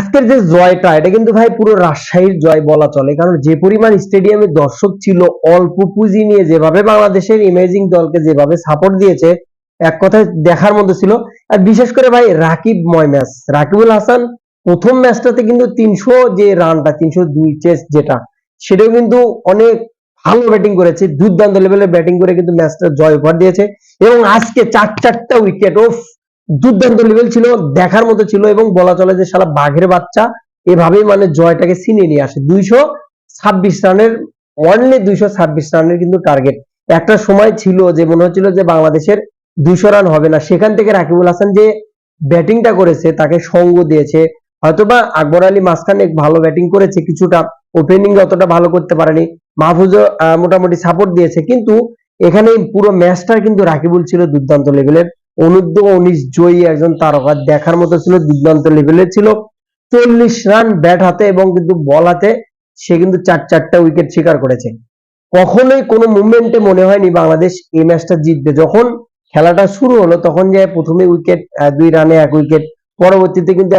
আজকের যে জয়টা, এটা কিন্তু ভাই পুরো রাজশাহীর জয় বলা চলে। কারণ যে পরিমাণ স্টেডিয়ামে দর্শক ছিল, অল্প পুঁজি নিয়ে যেভাবে বাংলাদেশের ইমেজিং দলকে যেভাবে সাপোর্ট দিয়েছে, এক কথায় দেখার মতো ছিল। আর বিশেষ করে ভাই রাকিব ময় ম্যাচ। রাকিবুল হাসান প্রথম ম্যাচটাতে কিন্তু তিনশো যে রানটা, তিনশো দুই চেস যেটা, সেটাও কিন্তু অনেক ভালো ব্যাটিং করেছে। দুর্দান্ত লেভেলের ব্যাটিং করে কিন্তু ম্যাচটা জয় উপহার দিয়েছে। এবং আজকে চার চারটা উইকেট ওফ দুর্দান্ত লেভেল ছিল, দেখার মতো ছিল এবং বলা চলে যে সারা বাঘের বাচ্চা, এভাবেই মানে জয়টাকে ছিনিয়ে নিয়ে আসে। দুইশো ছাব্বিশ রানের অনলি দুইশো ছাব্বিশ রানের কিন্তু টার্গেট একটা সময় ছিল যে মনে হচ্ছিল যে বাংলাদেশের দুইশো রান হবে না। সেখান থেকে রাকিবুল হাসান যে ব্যাটিংটা করেছে, তাকে সঙ্গ দিয়েছে। হয়তোবা আকবর আলী মাঝখানে ভালো ব্যাটিং করেছে, কিছুটা ওপেনিং অতটা ভালো করতে পারেনি। মাহফুজ মোটামুটি সাপোর্ট দিয়েছে। কিন্তু এখানে পুরো ম্যাচটা কিন্তু রাকিবুল ছিল দুর্দান্ত লেভেলের অনূর্ধ্ব উনিশ জয়ী একজন তারকা দেখার মতো ছিল দুর্দান্ত লেভেলে ছিল। চল্লিশ রান ব্যাট হাতে এবং কিন্তু বল হাতে সে কিন্তু চার চারটা উইকেট শিকার করেছে। কখনোই কোনো মুভমেন্টে মনে হয়নি বাংলাদেশ এই ম্যাচটা জিতবে। যখন খেলাটা শুরু হলো, তখন যে প্রথমে উইকেট দুই রানে এক উইকেট পরবর্তীতে কিন্তু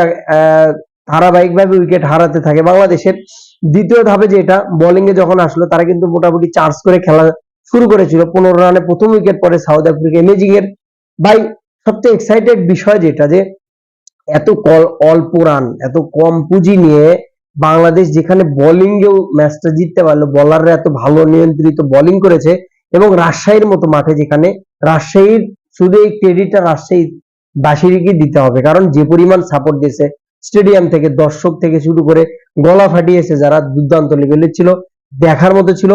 ধারাবাহিকভাবে উইকেট হারাতে থাকে বাংলাদেশের। দ্বিতীয় ধাপে যেটা বোলিং এ যখন আসলো, তারা কিন্তু মোটামুটি চার্জ করে খেলা শুরু করেছিল। পনেরো রানে প্রথম উইকেট পরে সাউথ আফ্রিকা ইমেজিং এর ভাই, সবচেয়ে এক্সাইটেড বিষয় যেটা যে, এত কল অল্প রান এত কম পুঁজি নিয়ে বাংলাদেশ যেখানে বোলিং এও ম্যাচটা জিততে পারল বলাররা এত ভালো নিয়ন্ত্রিত বোলিং করেছে এবং রাজশাহীর মতো মাঠে যেখানে রাজশাহীর শুধু এই ক্রেডিটটা রাজশাহী বাসিরিকে দিতে হবে। কারণ যে পরিমাণ সাপোর্ট দিয়েছে স্টেডিয়াম থেকে, দর্শক থেকে শুরু করে গলা ফাটিয়েছে যারা দুর্দান্ত লেভেলের ছিল, দেখার মতো ছিল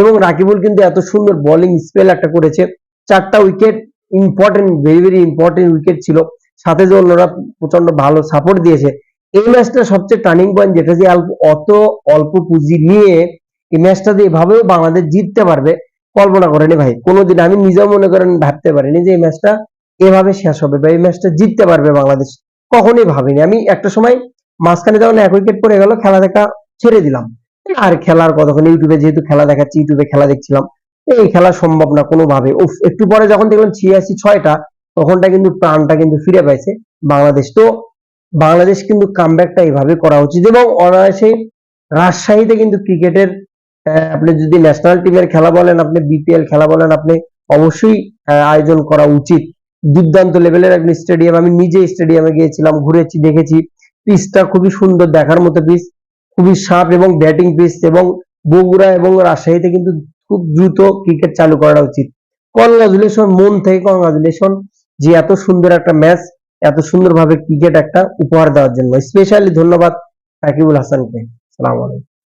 এবং রাকিবুল কিন্তু এত সুন্দর বোলিং স্পেল একটা করেছে, চারটা wicket important very very important wicket ছিল। সাথে যে অন্যরা প্রচণ্ড ভালো সাপোর্ট দিয়েছে। এই ম্যাচটা সবচেয়ে টার্নিং পয়েন্ট যেটা যে অত অল্প পুঁজি নিয়ে এই ম্যাচটা দিয়ে এভাবেও বাংলাদেশ জিততে পারবে, কল্পনা করেনি ভাই। কোনোদিন আমি নিজেও মনে করেন ভাবতে পারিনি যে এই ম্যাচটা এভাবে শেষ হবে বা এই ম্যাচটা জিততে পারবে বাংলাদেশ। কখনোই ভাবিনি। আমি একটা সময় মাঝখানে যখন এক উইকেট পড়ে গেল খেলা দেখা ছেড়ে দিলাম। আর খেলার কতক্ষণ ইউটিউবে যেহেতু খেলা দেখাচ্ছি, ইউটিউবে খেলা দেখছিলাম। এই খেলা সম্ভব না কোনোভাবে। উফ, একটু পরে যখন দেখলাম ছিয়াশি ছয়টা, তখনটা কিন্তু প্রাণটা কিন্তু ফিরে পাইছে বাংলাদেশ। তো বাংলাদেশ কিন্তু কামব্যাকটা এইভাবে করা উচিত এবং অনায়াসে রাজশাহীতে কিন্তু ক্রিকেটের আপনি যদি ন্যাশনাল টিমের খেলা বলেন, আপনি বিপিএল খেলা বলেন, আপনি অবশ্যই আয়োজন করা উচিত। দুর্দান্ত লেভেলের একটি স্টেডিয়াম আমি নিজে স্টেডিয়ামে গিয়েছিলাম, ঘুরেছি, দেখেছি। পিচটা খুবই সুন্দর দেখার মতো পিচ, খুবই সাপ এবং ব্যাটিং পিচ এবং বগুড়া এবং রাজশাহীতে কিন্তু খুব দ্রুত ক্রিকেট চালু করা উচিত। কনগ্রাচুলেশন মন থেকে কনগ্রাচুলেশন যে এত সুন্দর একটা ম্যাচ এত সুন্দরভাবে ক্রিকেট একটা উপহার দেওয়ার জন্য। স্পেশালি ধন্যবাদ সাকিবুল হাসানকে। সালাম আলাইকুম।